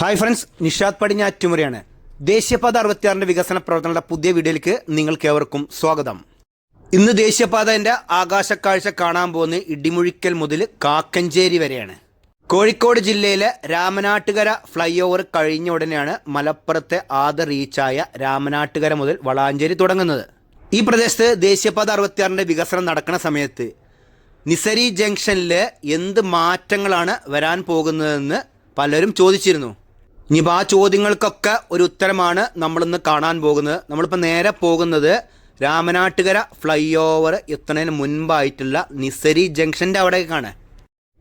Hi friends Nishad പടിഞ്ഞാറ്റുമുറയാണ്. ദേശീയപാത അറുപത്തിയാറിന്റെ വികസന പ്രവർത്തനങ്ങളുടെ പുതിയ വീഡിയോയിലേക്ക് നിങ്ങൾക്ക് ഏവർക്കും സ്വാഗതം. ഇന്ന് ദേശീയപാതന്റെ കാഴ്ച കാണാൻ പോകുന്ന ഇടിമുഴിക്കൽ മുതൽ കാക്കഞ്ചേരി വരെയാണ്. കോഴിക്കോട് ജില്ലയിലെ രാമനാട്ടുകര ഫ്ലൈ ഓവർ കഴിഞ്ഞ ഉടനെയാണ് മലപ്പുറത്തെ ആദ്യ റീച്ചായ രാമനാട്ടുകര മുതൽ വളാഞ്ചേരി തുടങ്ങുന്നത്. ഈ പ്രദേശത്ത് ദേശീയപാത അറുപത്തിയാറിന്റെ വികസനം നടക്കുന്ന സമയത്ത് നിസരി ജംഗ്ഷനിൽ എന്ത് മാറ്റങ്ങളാണ് വരാൻ പോകുന്നതെന്ന് പലരും ചോദിച്ചിരുന്നു. ഇനിയിപ്പോൾ ആ ചോദ്യങ്ങൾക്കൊക്കെ ഒരു ഉത്തരമാണ് നമ്മളിന്ന് കാണാൻ പോകുന്നത്. നമ്മളിപ്പോൾ നേരെ പോകുന്നത് രാമനാട്ടുകര ഫ്ലൈ ഓവർ എത്തുന്നതിന് മുൻപായിട്ടുള്ള നിസരി ജംഗ്ഷന്റെ അവിടേക്കാണ്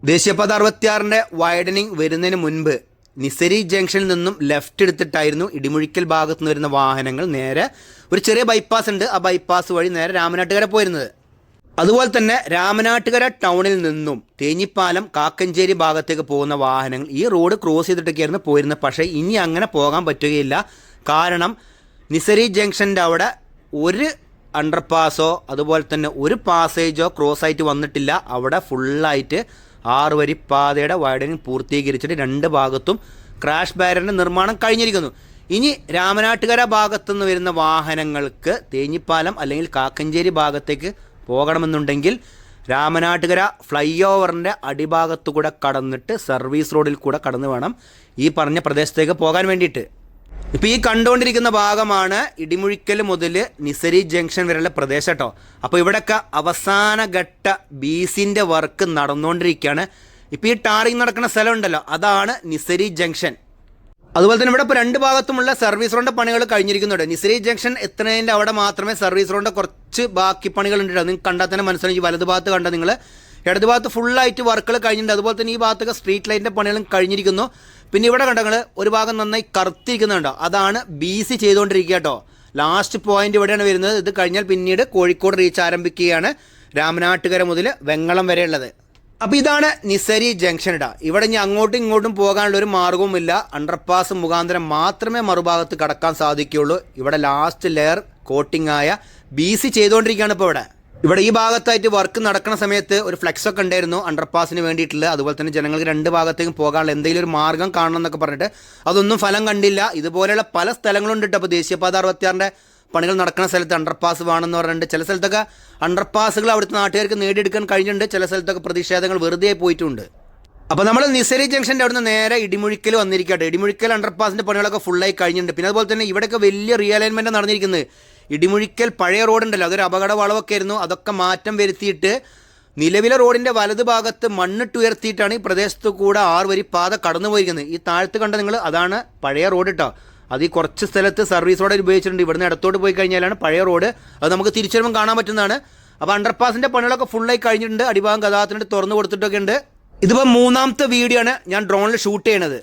ദേശീയപാത അറുപത്തിയാറിന്റെ വൈഡനിങ് വരുന്നതിന് മുൻപ് നിസരി ജംഗ്ഷനിൽ നിന്നും ലെഫ്റ്റ് എടുത്തിട്ടായിരുന്നു ഇടിമുഴിക്കൽ ഭാഗത്ത് നിന്ന് വരുന്ന വാഹനങ്ങൾ നേരെ ഒരു ചെറിയ ബൈപ്പാസ് ഉണ്ട്. ആ ബൈപ്പാസ് വഴി നേരെ രാമനാട്ടുകര പോയിരുന്നത്. അതുപോലെ തന്നെ രാമനാട്ടുകര ടൗണിൽ നിന്നും തേഞ്ഞിപ്പാലം കാക്കഞ്ചേരി ഭാഗത്തേക്ക് പോകുന്ന വാഹനങ്ങൾ ഈ റോഡ് ക്രോസ് ചെയ്തിട്ടൊക്കെയായിരുന്നു പോയിരുന്നത് പക്ഷേ ഇനി അങ്ങനെ പോകാൻ പറ്റുകയില്ല. കാരണം നിസരി ജംഗ്ഷന്റെ അവിടെ ഒരു അണ്ടർപാസോ അതുപോലെ തന്നെ ഒരു പാസേജോ ക്രോസ് ആയിട്ട് വന്നിട്ടില്ല. അവിടെ ഫുള്ളായിട്ട് ആറ് വരി പാതയുടെ വൈഡനിങ് പൂർത്തീകരിച്ചിട്ട് രണ്ട് ഭാഗത്തും ക്രാഷ് ബാരിയറിന്റെ നിർമ്മാണം കഴിഞ്ഞിരിക്കുന്നു. ഇനി രാമനാട്ടുകര ഭാഗത്തുനിന്ന് വരുന്ന വാഹനങ്ങൾക്ക് തേഞ്ഞിപ്പാലം അല്ലെങ്കിൽ കാക്കഞ്ചേരി ഭാഗത്തേക്ക് പോകണമെന്നുണ്ടെങ്കിൽ രാമനാട്ടുകര ഫ്ലൈ ഓവറിന്റെ അടിഭാഗത്തു കൂടെ കടന്നിട്ട് സർവീസ് റോഡിൽ കൂടെ കടന്നു വേണം ഈ പറഞ്ഞ പ്രദേശത്തേക്ക് പോകാൻ വേണ്ടിയിട്ട്. ഇപ്പോൾ ഈ കണ്ടുകൊണ്ടിരിക്കുന്ന ഭാഗമാണ് ഇടിമുഴിക്കൽ മുതൽ നിസരി ജംഗ്ഷൻ വരെയുള്ള പ്രദേശം കേട്ടോ. അപ്പോൾ ഇവിടെയൊക്കെ അവസാന ഘട്ട ബീസിന്റെ വർക്ക് നടന്നുകൊണ്ടിരിക്കുകയാണ്. ഇപ്പോൾ ഈ ടാറിങ് നടക്കുന്ന സ്ഥലമുണ്ടല്ലോ അതാണ് നിസരി ജംഗ്ഷൻ. അതുപോലെ തന്നെ ഇവിടെ ഇപ്പോൾ രണ്ട് ഭാഗത്തുമുള്ള സർവീസ് റോഡിന്റെ പണികൾ കഴിഞ്ഞിരിക്കുന്നുണ്ട്. നിസരി ജംഗ്ഷൻ എത്തുന്നതിന്റെ അവിടെ മാത്രമേ സർവീസ് റോഡിന്റെ കുറച്ച് ബാക്കി പണികൾ ഉണ്ട് നിങ്ങൾക്ക് കണ്ടാൽ തന്നെ മനസ്സിലായി ഈ വലത് ഭാഗത്ത് കണ്ട നിങ്ങൾ ഇടത് ഭാഗത്ത് ഫുള്ളായിട്ട് വർക്കുകൾ കഴിഞ്ഞിട്ടുണ്ട്. അതുപോലെ തന്നെ ഈ ഭാഗത്തൊക്കെ സ്ട്രീറ്റ് ലൈറ്റിന്റെ പണികളും കഴിഞ്ഞിരിക്കുന്നു. പിന്നെ ഇവിടെ കണ്ടങ്ങൾ ഒരു ഭാഗം നന്നായി കറുത്തിരിക്കുന്നുണ്ടോ അതാണ് ബി സി ചെയ്തുകൊണ്ടിരിക്കുക കേട്ടോ. ലാസ്റ്റ് പോയിന്റ് ഇവിടെയാണ് വരുന്നത്. ഇത് കഴിഞ്ഞാൽ പിന്നീട് കോഴിക്കോട് റീച്ച് ആരംഭിക്കുകയാണ് രാമനാട്ടുകര മുതൽ വെങ്ങളം വരെയുള്ളത്. അപ്പോൾ ഇതാണ് നിസരി ജംഗ്ഷൻ ഇട. ഇവിടെ ഇനി അങ്ങോട്ടും ഇങ്ങോട്ടും പോകാനുള്ള ഒരു മാർഗവുമില്ല. അണ്ടർപാസ് മുഖാന്തരം മാത്രമേ മറുഭാഗത്ത് കടക്കാൻ സാധിക്കുകയുള്ളൂ. ഇവിടെ ലാസ്റ്റ് ലെയർ കോട്ടിംഗ് ആയ ബി സി ചെയ്തുകൊണ്ടിരിക്കുകയാണ് ഇപ്പോൾ ഇവിടെ. ഇവിടെ ഈ ഭാഗത്തായിട്ട് വർക്ക് നടക്കുന്ന സമയത്ത് ഒരു ഫ്ലെക്സ് ഒക്കെ ഉണ്ടായിരുന്നു അണ്ടർപാസിന് വേണ്ടിയിട്ടുള്ള. അതുപോലെ തന്നെ ജനങ്ങൾക്ക് രണ്ട് ഭാഗത്തേക്കും പോകാനുള്ള എന്തെങ്കിലും ഒരു മാർഗം കാണണം എന്നൊക്കെ പറഞ്ഞിട്ട് അതൊന്നും ഫലം കണ്ടില്ല. ഇതുപോലെയുള്ള പല സ്ഥലങ്ങളുണ്ട് ഇപ്പോൾ ദേശീയപാത അറുപത്തിയാറിന്റെ പണികൾ നടക്കുന്ന സ്ഥലത്ത് അണ്ടർപാസ് വേണമെന്ന് പറഞ്ഞിട്ട് ചില സ്ഥലത്തൊക്കെ അണ്ടർപാസുകൾ അവിടുത്തെ നാട്ടുകാർക്ക് നേടിയെടുക്കാൻ കഴിഞ്ഞിട്ടുണ്ട്. ചില സ്ഥലത്തൊക്കെ പ്രതിഷേധങ്ങൾ വെറുതെ പോയിട്ടുണ്ട്. അപ്പോൾ നമ്മൾ നിസരി ജംഗ്ഷന്റെ അവിടുന്ന് നേരെ ഇടിമുഴിക്കൽ വന്നിരിക്കട്ടെ ഇടിമുഴിക്കൽ അണ്ടർപാസിന്റെ പണികളൊക്കെ ഫുള്ളായി കഴിഞ്ഞിട്ടുണ്ട്. പിന്നെ അതുപോലെ തന്നെ ഇവിടെയൊക്കെ വലിയ റിയലൈൻമെന്റ് നടന്നിരിക്കുന്നത്. ഇടിമുഴിക്കൽ പഴയ റോഡുണ്ടല്ലോ അതൊരു അപകട വളവൊക്കെ ആയിരുന്നു. അതൊക്കെ മാറ്റം വരുത്തിയിട്ട് നിലവിലെ റോഡിന്റെ വലത് ഭാഗത്ത് മണ്ണിട്ടുയർത്തിയിട്ടാണ് ഈ പ്രദേശത്ത് കൂടെ ആറ് വരി പാത കടന്നു പോയിരിക്കുന്നത് ഈ താഴത്ത് കണ്ട നിങ്ങൾ അതാണ് പഴയ റോഡ് കേട്ടോ അത് ഈ കുറച്ച് സ്ഥലത്ത് സർവീസ് റോഡ് ഉപയോഗിച്ചിട്ടുണ്ട് ഇവിടുന്ന് ഇടത്തോട്ട് പോയി കഴിഞ്ഞാലാണ് പഴയ റോഡ് അത് നമുക്ക് തിരിച്ചറിയുമ്പോൾ കാണാൻ പറ്റുന്നതാണ്. അപ്പോൾ അണ്ടർപാസിന്റെ പണികളൊക്കെ ഫുള്ളായി കഴിഞ്ഞിട്ടുണ്ട്. അടിഭാഗം ഗതാഗതത്തിന് തുറന്നു കൊടുത്തിട്ടൊക്കെ ഉണ്ട്. ഇതിപ്പോൾ മൂന്നാമത്തെ വീഡിയോ ആണ് ഞാൻ ഡ്രോണിൽ ഷൂട്ട് ചെയ്യണത്.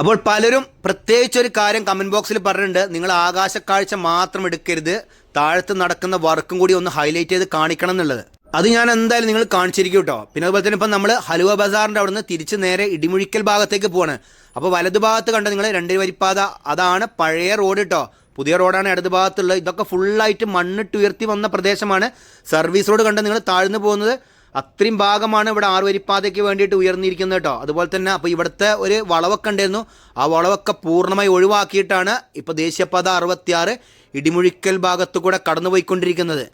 അപ്പോൾ പലരും പ്രത്യേകിച്ച് ഒരു കാര്യം കമന്റ് ബോക്സിൽ പറഞ്ഞിട്ടുണ്ട്. നിങ്ങൾ ആകാശക്കാഴ്ച മാത്രം എടുക്കരുത്. താഴത്ത് നടക്കുന്ന വർക്കും കൂടി ഒന്ന് ഹൈലൈറ്റ് ചെയ്ത് കാണിക്കണം എന്നുള്ളത്. അത് ഞാൻ എന്തായാലും നിങ്ങൾ കാണിച്ചിരിക്കും കേട്ടോ പിന്നെ അതുപോലെ തന്നെ ഇപ്പം നമ്മൾ ഹലുവ ബസാറിന്റെ അവിടെ നിന്ന് തിരിച്ച് നേരെ ഇടിമുഴിക്കൽ ഭാഗത്തേക്ക് പോവാണ്. അപ്പോൾ വലതു ഭാഗത്ത് കണ്ട നിങ്ങൾ രണ്ട് വരിപ്പാത അതാണ് പഴയ റോഡ് കേട്ടോ പുതിയ റോഡാണ് ഇടത് ഭാഗത്തുള്ളത് ഇതൊക്കെ ഫുള്ളായിട്ട് മണ്ണിട്ട് ഉയർത്തി വന്ന പ്രദേശമാണ്. സർവീസ് റോഡ് കണ്ട നിങ്ങൾ താഴ്ന്നു പോകുന്നത് അത്രയും ഭാഗമാണ് ഇവിടെ ആറ് ആറുവരിപ്പാതയ്ക്ക് വേണ്ടിയിട്ട് ഉയർന്നിരിക്കുന്നത് കേട്ടോ അതുപോലെ തന്നെ അപ്പോൾ ഇവിടുത്തെ ഒരു വളവൊക്കെ ഉണ്ടായിരുന്നു. ആ വളവൊക്കെ പൂർണമായി ഒഴിവാക്കിയിട്ടാണ് ഇപ്പോൾ ദേശീയപാത അറുപത്തിയാറ് ഇടിമുഴിക്കൽ ഭാഗത്തു കൂടെ കടന്നുപോയിക്കൊണ്ടിരിക്കുന്നത്.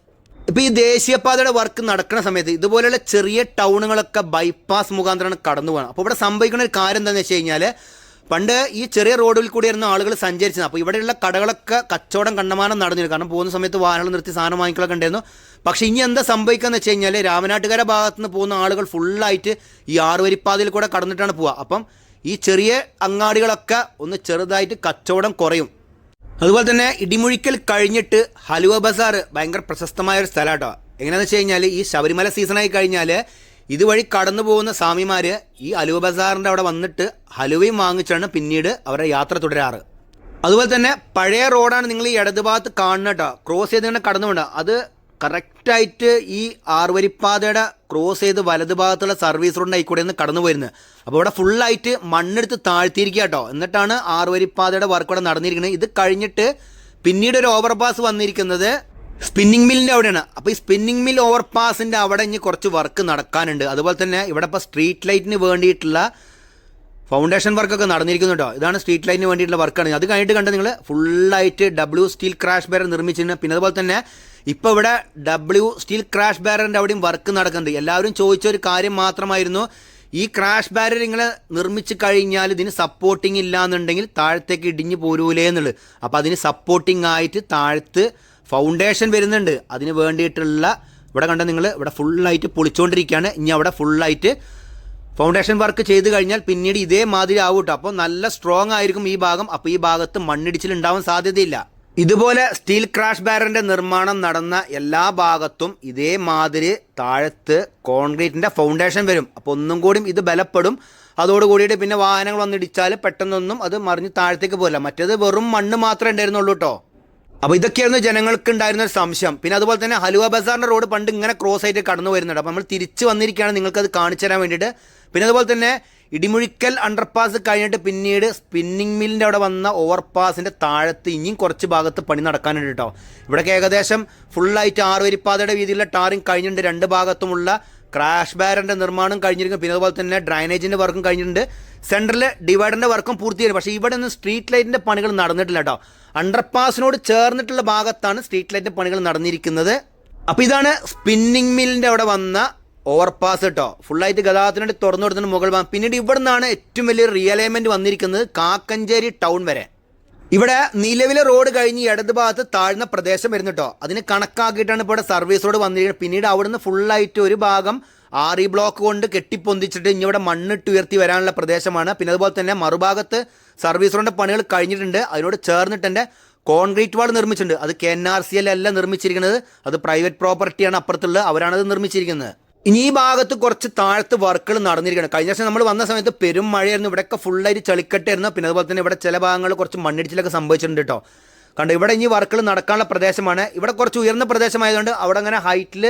ഇപ്പോൾ ഈ ദേശീയപാതയുടെ വർക്ക് നടക്കുന്ന സമയത്ത് ഇതുപോലെയുള്ള ചെറിയ ടൗണുകളൊക്കെ ബൈപ്പാസ് മുഖാന്തരമാണ് കടന്നു പോകണം അപ്പോൾ ഇവിടെ സംഭവിക്കുന്ന ഒരു കാര്യം എന്താണെന്ന് വെച്ച് കഴിഞ്ഞാൽ പണ്ട് ഈ ചെറിയ റോഡിൽ കൂടി കൂടിയായിരുന്നു ആളുകൾ സഞ്ചരിച്ചത് അപ്പോൾ ഇവിടെയുള്ള കടകളൊക്കെ കച്ചവടം കണ്ടമാനം നടന്നിരുന്നു. കാരണം പോകുന്ന സമയത്ത് വാഹനങ്ങൾ നിർത്തി സാധനം വാങ്ങിക്കലൊക്കെ ഉണ്ടായിരുന്നു. പക്ഷേ ഇനി എന്താ സംഭവിക്കുകയെന്ന് വെച്ച് കഴിഞ്ഞാൽ രാമനാട്ടുകര ഭാഗത്ത് നിന്ന് പോകുന്ന ആളുകൾ ഫുള്ളായിട്ട് ഈ ആറുവരിപ്പാതയിൽ കൂടെ കടന്നിട്ടാണ് പോവുക. അപ്പം ഈ ചെറിയ അങ്ങാടികളൊക്കെ ഒന്ന് ചെറുതായിട്ട് കച്ചവടം കുറയും. അതുപോലെ തന്നെ ഇടിമുഴിക്കൽ കഴിഞ്ഞിട്ട് ഹലുവ ബസാർ ഭയങ്കര പ്രശസ്തമായ ഒരു സ്ഥലം കേട്ടോ എങ്ങനെയാണെന്ന് വെച്ച് കഴിഞ്ഞാൽ ഈ ശബരിമല സീസണായി കഴിഞ്ഞാൽ ഇതുവഴി കടന്നു പോകുന്ന സ്വാമിമാർ ഈ ഹലുവ ബസാറിന്റെ അവിടെ വന്നിട്ട് ഹലുവയും വാങ്ങിച്ചാണ് പിന്നീട് അവരുടെ യാത്ര തുടരാറ്. അതുപോലെ തന്നെ പഴയ റോഡാണ് നിങ്ങൾ ഈ ഇടതുഭാഗത്ത് കാണുന്നത് കേട്ടോ. ക്രോസ് ചെയ്ത് ഇങ്ങനെ കടന്നു അത് കറക്റ്റായിട്ട് ഈ ആറുവരിപ്പാതയുടെ ക്രോസ് ചെയ്ത് വലത് ഭാഗത്തുള്ള സർവീസ് റോഡിന്റെ കൂടെ നിന്ന് കടന്നു പോയിരുന്നത് അപ്പോൾ ഇവിടെ ഫുള്ളായിട്ട് മണ്ണെടുത്ത് താഴ്ത്തിയിരിക്കുക കേട്ടോ. എന്നിട്ടാണ് ആറുവരിപ്പാതയുടെ വർക്ക് ഇവിടെ നടന്നിരിക്കുന്നത്. ഇത് കഴിഞ്ഞിട്ട് പിന്നീട് ഒരു ഓവർപാസ് വന്നിരിക്കുന്നത് സ്പിന്നിങ് മില്ലിന്റെ അവിടെയാണ്. അപ്പോൾ ഈ സ്പിന്നിങ് മിൽ ഓവർപാസിന്റെ അവിടെ ഇനി കുറച്ച് വർക്ക് നടക്കാനുണ്ട്. അതുപോലെ തന്നെ ഇവിടെ ഇപ്പോൾ സ്ട്രീറ്റ് ലൈറ്റിന് വേണ്ടിയിട്ടുള്ള ഫൗണ്ടേഷൻ വർക്കൊക്കെ നടന്നിരിക്കുന്നു കേട്ടോ. ഇതാണ് സ്ട്രീറ്റ് ലൈറ്റിന് വേണ്ടിയിട്ടുള്ള വർക്കാണ് അത് കഴിഞ്ഞിട്ട് കണ്ട് നിങ്ങൾ ഫുള്ളായിട്ട് ഡബ്ല്യു സ്റ്റീൽ ക്രാഷ് ബാരർ നിർമ്മിച്ചിട്ടുണ്ട് പിന്നെ അതുപോലെ തന്നെ ഇപ്പോൾ ഇവിടെ ഡബ്ല്യു സ്റ്റീൽ ക്രാഷ് ബാരറിന്റെ അവിടെയും വർക്ക് നടക്കുന്നുണ്ട്. എല്ലാവരും ചോദിച്ച ഒരു കാര്യം മാത്രമായിരുന്നു ഈ ക്രാഷ് ബാരർ ഇങ്ങനെ നിർമ്മിച്ച് കഴിഞ്ഞാൽ ഇതിന് സപ്പോർട്ടിങ് ഇല്ലാന്നുണ്ടെങ്കിൽ താഴത്തേക്ക് ഇടിഞ്ഞു പോരൂലേ എന്നുള്ളത്. അപ്പോൾ അതിന് സപ്പോർട്ടിംഗ് ആയിട്ട് താഴത്ത് ഫൗണ്ടേഷൻ വരുന്നുണ്ട്. അതിന് വേണ്ടിയിട്ടുള്ള ഇവിടെ കണ്ട നിങ്ങൾ ഇവിടെ ഫുള്ളായിട്ട് പൊളിച്ചുകൊണ്ടിരിക്കുകയാണ് ഇനി അവിടെ ഫുള്ളായിട്ട് ഫൗണ്ടേഷൻ വർക്ക് ചെയ്ത് കഴിഞ്ഞാൽ പിന്നീട് ഇതേമാതിരി ആവും കേട്ടോ അപ്പോൾ നല്ല സ്ട്രോങ് ആയിരിക്കും ഈ ഭാഗം. അപ്പോൾ ഈ ഭാഗത്ത് മണ്ണിടിച്ചിൽ ഉണ്ടാവാൻ സാധ്യതയില്ല. ഇതുപോലെ സ്റ്റീൽ ക്രാഷ് ബാരറിന്റെ നിർമ്മാണം നടന്ന എല്ലാ ഭാഗത്തും ഇതേമാതിരി താഴത്ത് കോൺക്രീറ്റിന്റെ ഫൗണ്ടേഷൻ വരും. അപ്പോൾ ഒന്നും കൂടിയും ഇത് ബലപ്പെടും. അതോടുകൂടിയിട്ട് പിന്നെ വാഹനങ്ങൾ വന്നിടിച്ചാൽ പെട്ടെന്നൊന്നും അത് മറിഞ്ഞ് താഴത്തേക്ക് പോകില്ല മറ്റേത് വെറും മണ്ണ് മാത്രമേ ഉണ്ടായിരുന്നുള്ളൂ കേട്ടോ അപ്പോൾ ഇതൊക്കെയായിരുന്നു ജനങ്ങൾക്ക് ഉണ്ടായിരുന്ന ഒരു സംശയം. പിന്നെ അതുപോലെ തന്നെ ഹലുവ ബസാറിന്റെ റോഡ് പണ്ട് ഇങ്ങനെ ക്രോസ് ആയിട്ട് കടന്നു വരുന്നുണ്ട്. അപ്പോൾ നമ്മൾ തിരിച്ച് വന്നിരിക്കുകയാണ് നിങ്ങൾക്കത് കാണിച്ചു തരാൻ വേണ്ടിയിട്ട്. പിന്നെ അതുപോലെ തന്നെ ഇടിമുഴിക്കൽ അണ്ടർപാസ് കഴിഞ്ഞിട്ട് പിന്നീട് സ്പിന്നിങ് മില്ലിന്റെ അവിടെ വന്ന ഓവർപാസിന്റെ താഴത്ത് ഇനിയും കുറച്ച് ഭാഗത്ത് പണി നടക്കാനുണ്ട് കേട്ടോ ഇവിടേക്ക് ഏകദേശം ഫുള്ളായിട്ട് ആറ് വരിപ്പാതയുടെ വീതിയിലുള്ള ടാറിങ് കഴിഞ്ഞിട്ടുണ്ട്. രണ്ട് ഭാഗത്തുമുള്ള ക്രാഷ് ബാരന്റെ നിർമ്മാണം കഴിഞ്ഞിരിക്കും പിന്നെ അതുപോലെ തന്നെ ഡ്രൈനേജിന്റെ വർക്കും കഴിഞ്ഞിട്ടുണ്ട്. സെൻട്രലിലെ ഡിവൈഡറിന്റെ വർക്കും പൂർത്തിയായി. പക്ഷേ ഇവിടെ നിന്ന് സ്ട്രീറ്റ് ലൈറ്റിന്റെ പണികൾ നടന്നിട്ടില്ല കേട്ടോ അണ്ടർപാസിനോട് ചേർന്നിട്ടുള്ള ഭാഗത്താണ് സ്ട്രീറ്റ് ലൈറ്റിന്റെ പണികൾ നടന്നിരിക്കുന്നത്. അപ്പോൾ ഇതാണ് സ്പിന്നിങ് മില്ലിന്റെ അവിടെ വന്ന ഓവർപാസ് കേട്ടോ ഫുള്ളായിട്ട് ഗതാഗതത്തിന് വേണ്ടി തുറന്നു കൊടുത്തിന് മുകൾ ഭാഗം. പിന്നീട് ഇവിടെ നിന്നാണ് ഏറ്റവും വലിയ റിയലൈൻമെന്റ് വന്നിരിക്കുന്നത് കാക്കഞ്ചേരി ടൗൺ വരെ. ഇവിടെ നിലവിലെ റോഡ് കഴിഞ്ഞ് ഇടത് ഭാഗത്ത് താഴ്ന്ന പ്രദേശം വരുന്നു കേട്ടോ അതിന് കണക്കാക്കിയിട്ടാണ് ഇപ്പോൾ ഇവിടെ സർവീസ് റോഡ് വന്നിരിക്കുന്നത്. പിന്നീട് അവിടുന്ന് ഫുള്ളായിട്ട് ഒരു ഭാഗം ആറി ബ്ലോക്ക് കൊണ്ട് കെട്ടിപ്പൊന്തിച്ചിട്ട് ഇനി ഇവിടെ മണ്ണിട്ട് ഉയർത്തി വരാനുള്ള പ്രദേശമാണ്. പിന്നെ അതുപോലെ തന്നെ മറുഭാഗത്ത് സർവീസ് റോഡിന്റെ പണികൾ കഴിഞ്ഞിട്ടുണ്ട്. അതിനോട് ചേർന്നിട്ട് എന്റെ കോൺക്രീറ്റ് വാൾ നിർമ്മിച്ചിട്ടുണ്ട്. അത് K N R C L അല്ല നിർമ്മിച്ചിരിക്കുന്നത്. അത് പ്രൈവറ്റ് പ്രോപ്പർട്ടിയാണ് അപ്പുറത്തുള്ളത്. അവരാണത് നിർമ്മിച്ചിരിക്കുന്നത്. ഇനി ഈ ഭാഗത്ത് കുറച്ച് താഴത്ത് വർക്കുകൾ നടന്നിരിക്കുകയാണ്. കഴിഞ്ഞ ദിവസം നമ്മൾ വന്ന സമയത്ത് പെരും മഴയായിരുന്നു. ഇവിടെയൊക്കെ ഫുള്ളായിട്ട് ചളിക്കട്ടായിരുന്നു. പിന്നെ അതുപോലെ തന്നെ ഇവിടെ ചില ഭാഗങ്ങൾ കുറച്ച് മണ്ണിടിച്ചിലൊക്കെ സംഭവിച്ചിട്ടുണ്ട് കേട്ടോ. കണ്ടോ ഇവിടെ ഇനി വർക്കുകൾ നടക്കാനുള്ള പ്രദേശമാണ്. ഇവിടെ കുറച്ച് ഉയർന്ന പ്രദേശമായതുകൊണ്ട് അവിടെ അങ്ങനെ ഹൈറ്റിൽ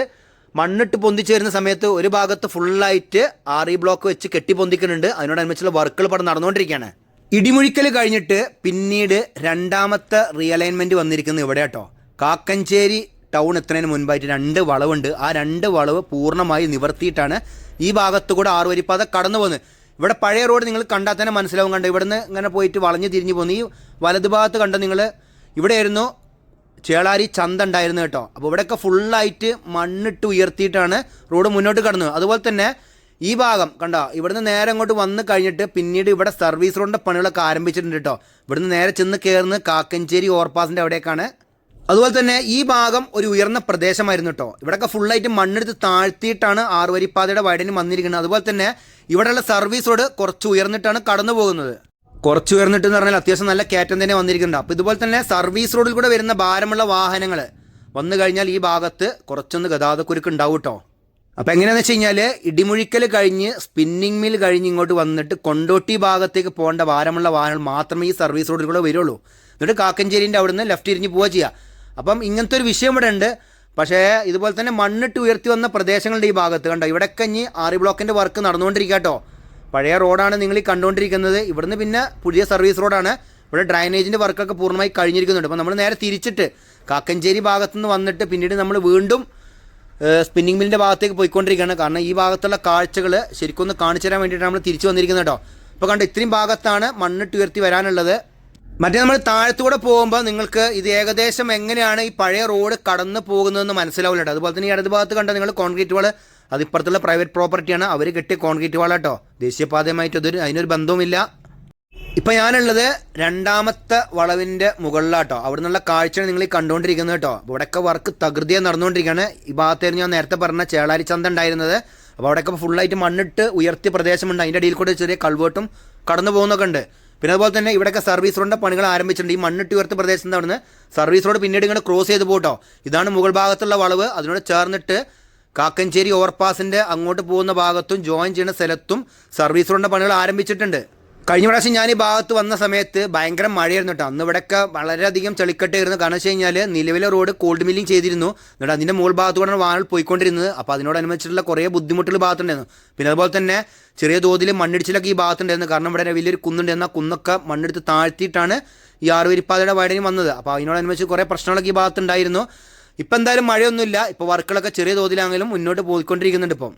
മണ്ണിട്ട് പൊന്തിച്ചു വരുന്ന സമയത്ത് ഒരു ഭാഗത്ത് ഫുള്ളായിട്ട് ആറി ബ്ലോക്ക് വെച്ച് കെട്ടി പൊന്തിക്കുന്നുണ്ട്. അതിനോടനുബന്ധിച്ചുള്ള വർക്കുകൾ ഇവിടെ നടന്നുകൊണ്ടിരിക്കുകയാണ്. ഇടിമുഴിക്കൽ കഴിഞ്ഞിട്ട് പിന്നീട് രണ്ടാമത്തെ റിയലൈൻമെന്റ് വന്നിരിക്കുന്നത് ഇവിടെ കേട്ടോ. കാക്കഞ്ചേരി ടൗൺ എത്തുന്നതിന് മുൻപായിട്ട് രണ്ട് വളവുണ്ട്. ആ രണ്ട് വളവ് പൂർണമായി നിവർത്തിയിട്ടാണ് ഈ ഭാഗത്ത് കൂടെ ആറുവരിപ്പാത കടന്നു പോകുന്നത്. ഇവിടെ പഴയ റോഡ് നിങ്ങൾ കണ്ടാൽ തന്നെ മനസ്സിലാവും കണ്ട്? ഇവിടുന്ന് ഇങ്ങനെ പോയിട്ട് വളഞ്ഞ് തിരിഞ്ഞ് പോകുന്നു. ഈ വലതുഭാഗത്ത് കണ്ട നിങ്ങൾ? ഇവിടെയായിരുന്നു ചേളാരി ചന്ത ഉണ്ടായിരുന്നു കേട്ടോ. അപ്പോൾ ഇവിടെയൊക്കെ ഫുള്ളായിട്ട് മണ്ണിട്ട് ഉയർത്തിയിട്ടാണ് റോഡ് മുന്നോട്ട് കടന്നത്. അതുപോലെ തന്നെ ഈ ഭാഗം കണ്ടോ? ഇവിടുന്ന് നേരെ അങ്ങോട്ട് വന്ന് കഴിഞ്ഞിട്ട് പിന്നീട് ഇവിടെ സർവീസ് റോഡിന്റെ പണികളൊക്കെ ആരംഭിച്ചിട്ടുണ്ട് കേട്ടോ. ഇവിടുന്ന് നേരെ ചെന്ന് കയറുന്നത് കാക്കഞ്ചേരി ഓവർപാസിന്റെ അവിടേക്കാണ്. അതുപോലെ തന്നെ ഈ ഭാഗം ഒരു ഉയർന്ന പ്രദേശമായിരുന്നു കേട്ടോ. ഇവിടെയൊക്കെ ഫുള്ളായിട്ട് മണ്ണെടുത്ത് താഴ്ത്തിയിട്ടാണ് ആറുവരിപ്പാതയുടെ വൈഡനും വന്നിരിക്കുന്നത്. അതുപോലെ തന്നെ ഇവിടെയുള്ള സർവീസ് റോഡ് കുറച്ച് ഉയർന്നിട്ടാണ് കടന്നു പോകുന്നത്. കുറച്ച് ഉയർന്നിട്ട് എന്ന് പറഞ്ഞാൽ അത്യാവശ്യം നല്ല കയറ്റം തന്നെ വന്നിരിക്കുന്നുണ്ട്. അപ്പോൾ ഇതുപോലെ തന്നെ സർവീസ് റോഡിൽ കൂടെ വരുന്ന ഭാരമുള്ള വാഹനങ്ങൾ വന്നു കഴിഞ്ഞാൽ ഈ ഭാഗത്ത് കുറച്ചൊന്ന് ഗതാഗതക്കുരുക്ക് ഉണ്ടാവും കേട്ടോ. അപ്പോൾ എങ്ങനെയാണെന്ന് വെച്ച് കഴിഞ്ഞാൽ ഇടിമുഴിക്കൽ കഴിഞ്ഞ് സ്പിന്നിങ് മിൽ കഴിഞ്ഞ് ഇങ്ങോട്ട് വന്നിട്ട് കൊണ്ടോട്ടി ഭാഗത്തേക്ക് പോകേണ്ട ഭാരമുള്ള വാഹനങ്ങൾ മാത്രമേ ഈ സർവീസ് റോഡിൽ കൂടെ വരുള്ളൂ. എന്നിട്ട് കാക്കഞ്ചേരിന്റെ അവിടുന്ന് ലെഫ്റ്റ് ഇരിഞ്ഞ് പോവുക ചെയ്യുക അപ്പം ഇങ്ങനത്തെ ഒരു വിഷയം ഇവിടെ ഉണ്ട്. പക്ഷേ ഇതുപോലെ തന്നെ മണ്ണിട്ട് ഉയർത്തി വന്ന പ്രദേശങ്ങളുടെ ഈ ഭാഗത്ത് കണ്ടോ? ഇവിടെയൊക്കെ ഇനി ആറി ബ്ലോക്കിന്റെ വർക്ക് നടന്നുകൊണ്ടിരിക്കുക പഴയ റോഡാണ് നിങ്ങൾ ഈ കണ്ടുകൊണ്ടിരിക്കുന്നത്. ഇവിടുന്ന് പിന്നെ പുതിയ സർവീസ് റോഡാണ്. ഇവിടെ ഡ്രൈനേജിന്റെ വർക്കൊക്കെ പൂർണമായി കഴിഞ്ഞിരിക്കുന്നുണ്ട്. അപ്പോൾ നമ്മൾ നേരെ തിരിച്ചിട്ട് കാക്കഞ്ചേരി ഭാഗത്തുനിന്ന് വന്നിട്ട് പിന്നീട് നമ്മൾ വീണ്ടും സ്പിന്നിങ് മില്ലിന്റെ ഭാഗത്തേക്ക് പോയിക്കൊണ്ടിരിക്കുകയാണ്. കാരണം ഈ ഭാഗത്തുള്ള കാഴ്ചകൾ ശരിക്കും ഒന്ന് കാണിച്ചു തരാൻ വേണ്ടിയിട്ടാണ് നമ്മൾ തിരിച്ചു വന്നിരിക്കുന്നത് കേട്ടോ. അപ്പോൾ കണ്ടോ ഇത്രയും ഭാഗത്താണ് മണ്ണിട്ട് ഉയർത്തി വരാനുള്ളത്. മറ്റേ നമ്മൾ താഴത്തൂടെ പോകുമ്പോൾ നിങ്ങൾക്ക് ഇത് ഏകദേശം എങ്ങനെയാണ് ഈ പഴയ റോഡ് കടന്നു പോകുന്നതെന്ന് മനസ്സിലാവില്ല അതുപോലെ തന്നെ ഈ ഇടത് ഭാഗത്ത് കണ്ട നിങ്ങൾ കോൺക്രീറ്റ് വാൾ അത് ഇപ്പുറത്തുള്ള പ്രൈവറ്റ് പ്രോപ്പർട്ടിയാണ് അവർ കെട്ടിയ കോൺക്രീറ്റ് വാൾ കേട്ടോ ദേശീയപാതയുമായിട്ട് അതൊരു അതിനൊരു ബന്ധവുമില്ല. ഇപ്പം ഞാനുള്ളത് രണ്ടാമത്തെ വളവിന്റെ മുകളിലാട്ടോ അവിടെ നിന്നുള്ള കാഴ്ചയാണ് നിങ്ങൾ ഈ കണ്ടുകൊണ്ടിരിക്കുന്നത് കേട്ടോ ഇവിടെയൊക്കെ വർക്ക് തകൃതിയെ നടന്നുകൊണ്ടിരിക്കുകയാണ്. ഈ ഭാഗത്തായിരുന്നു ഞാൻ നേരത്തെ പറഞ്ഞ ചേളാരി ചന്ത ഉണ്ടായിരുന്നത്. അപ്പോൾ അവിടെയൊക്കെ ഫുള്ളായിട്ട് മണ്ണിട്ട് ഉയർത്തിയ പ്രദേശമുണ്ട്. അതിന്റെ ഇടയിൽ കൂടെ ചെറിയ കൾവേട്ടും കടന്നു പോകുന്നൊക്കെ ഉണ്ട്. പിന്നെ അതുപോലെ തന്നെ ഇവിടെയൊക്കെ സർവീസ് റോഡിന്റെ പണികൾ ആരംഭിച്ചിട്ടുണ്ട്. ഈ മണ്ണിട്ട് ഉയർത്ത പ്രദേശം എന്താണ് സർവീസ് റോഡ് പിന്നീട് ഇങ്ങനെ ക്രോസ് ചെയ്ത് പോട്ടോ. ഇതാണ് മുകൾ ഭാഗത്തുള്ള വളവ്. അതിനോട് ചേർന്നിട്ട് കാക്കഞ്ചേരി ഓവർപാസിന്റെ അങ്ങോട്ട് പോകുന്ന ഭാഗത്തും ജോയിൻ ചെയ്യുന്ന സ്ഥലത്തും സർവീസ് റോഡിന്റെ പണികൾ ആരംഭിച്ചിട്ടുണ്ട്. കഴിഞ്ഞ പ്രാവശ്യം ഞാൻ ഈ ഭാഗത്ത് വന്ന സമയത്ത് ഭയങ്കര മഴയായിരുന്നു കേട്ടോ. അന്ന് ഇവിടെയൊക്കെ വളരെയധികം ചെളിക്കെട്ടായിരുന്നു കാരണം വെച്ച് കഴിഞ്ഞാൽ നിലവിലെ റോഡ് കോൾഡ് മില്ലിംഗ് ചെയ്തിരുന്നു. എന്നിട്ട് അതിന്റെ മുകൾ ഭാഗത്തുകൂടെ വാഹനം പോയിക്കൊണ്ടിരുന്നത്. അപ്പോൾ അതിനോടനുബന്ധിച്ചിട്ടുള്ള കുറേ ബുദ്ധിമുട്ടുള്ള ഭാഗത്തുണ്ടായിരുന്നു. പിന്നെ അതുപോലെ തന്നെ ചെറിയ തോതിൽ മണ്ണിടിച്ചിലൊക്കെ ഈ ഭാഗത്തുണ്ടായിരുന്നു. കാരണം ഇവിടെ വലിയൊരു കുന്നുണ്ടായിരുന്നു ആ കുന്നൊക്കെ മണ്ണെടുത്ത് താഴ്ത്തിയിട്ടാണ് ഈ ആറുവരിപ്പാതയുടെ വയഡിന് വന്നത്. അപ്പോൾ അതിനോടനുബന്ധിച്ച് കുറേ പ്രശ്നങ്ങളൊക്കെ ഈ ഭാഗത്തുണ്ടായിരുന്നു. ഇപ്പം എന്തായാലും മഴയൊന്നുമില്ല. ഇപ്പോൾ വർക്കുകളൊക്കെ ചെറിയ തോതിലാണെങ്കിലും മുന്നോട്ട് പോയിക്കൊണ്ടിരിക്കുന്നുണ്ട് ഇപ്പം.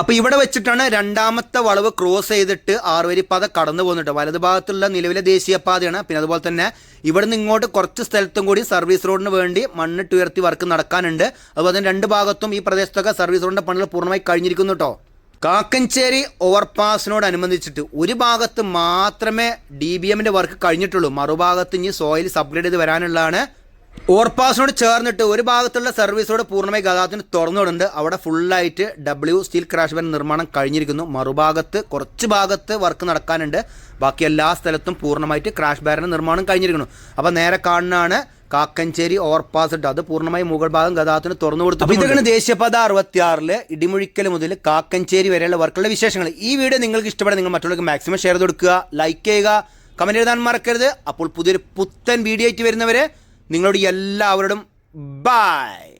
അപ്പോൾ ഇവിടെ വെച്ചിട്ടാണ് രണ്ടാമത്തെ വളവ് ക്രോസ് ചെയ്തിട്ട് ആറുവരിപ്പാത കടന്നു പോകുന്നുണ്ട് വലതു ഭാഗത്തുള്ള നിലവിലെ ദേശീയപാതയാണ്. പിന്നെ അതുപോലെ തന്നെ ഇവിടെ നിന്ന് ഇങ്ങോട്ട് കുറച്ച് സ്ഥലത്തും കൂടി സർവീസ് റോഡിന് വേണ്ടി മണ്ണിട്ട് ഉയർത്തി വർക്ക് നടക്കാനുണ്ട്. അതുപോലെ തന്നെ രണ്ട് ഭാഗത്തും ഈ പ്രദേശത്തൊക്കെ സർവീസ് റോഡിന്റെ പണികൾ പൂർണമായി കഴിഞ്ഞിരിക്കുന്നു കേട്ടോ കാക്കഞ്ചേരി ഓവർപാസിനോടനുബന്ധിച്ചിട്ട് ഒരു ഭാഗത്ത് മാത്രമേ ഡി ബി എമ്മിന്റെ വർക്ക് കഴിഞ്ഞിട്ടുള്ളൂ. മറുഭാഗത്ത് ഇനി സോയിൽ സബ്ഗ്രേഡ് ചെയ്ത് വരാനുള്ളതാണ് ഓവർപാസിനോട് ചേർന്നിട്ട് ഒരു ഭാഗത്തുള്ള സർവീസോട് പൂർണമായി ഗതാഗതത്തിന് തുറന്നുവിടുന്നുണ്ട് അവിടെ ഫുള്ളായിട്ട് ഡബ്ല്യു സ്റ്റീൽ ക്രാഷ് ബാൻ നിർമ്മാണം കഴിഞ്ഞിരിക്കുന്നു. മറുഭാഗത്ത് കുറച്ച് ഭാഗത്ത് വർക്ക് നടക്കാനുണ്ട്. ബാക്കി എല്ലാ സ്ഥലത്തും പൂർണമായിട്ട് ക്രാഷ് ബാരിന്റെ നിർമ്മാണം കഴിഞ്ഞിരിക്കുന്നു. അപ്പോൾ നേരെ കാണുന്നതാണ് കാക്കഞ്ചേരി ഓവർപാസ് ഇട്ട് അത് പൂർണമായി മുകൾ ഭാഗം ഗതാഗതത്തിന് തുറന്നു കൊടുത്തു ഇതൊക്കെയാണ് ദേശീയപാത അറുപത്തിയാറിൽ ഇടിമുഴിക്കൽ മുതൽ കാക്കഞ്ചേരി വരെയുള്ള വർക്കുള്ള വിശേഷങ്ങൾ. ഈ വീഡിയോ നിങ്ങൾക്ക് ഇഷ്ടപ്പെടാൻ നിങ്ങൾ മറ്റുള്ളവർക്ക് മാക്സിമം ഷെയർ കൊടുക്കുക. ലൈക്ക് ചെയ്യുക. കമന്റ് എഴുതാൻ മറക്കരുത്. അപ്പോൾ പുതിയൊരു പുത്തൻ വീഡിയോ ആയിട്ട് വരുന്നവരെ നിങ്ങളോട് എല്ലാവരോടും ബൈ.